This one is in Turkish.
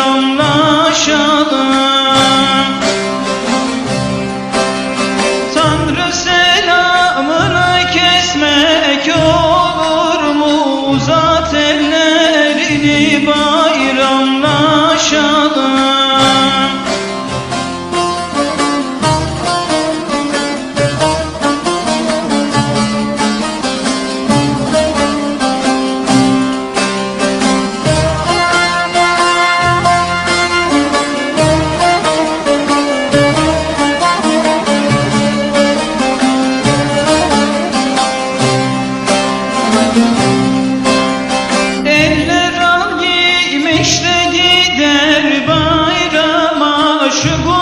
selamlaşalım Tanrı selamını kesmek olur mu? Uzat ellerini bayramlaşalım chegou.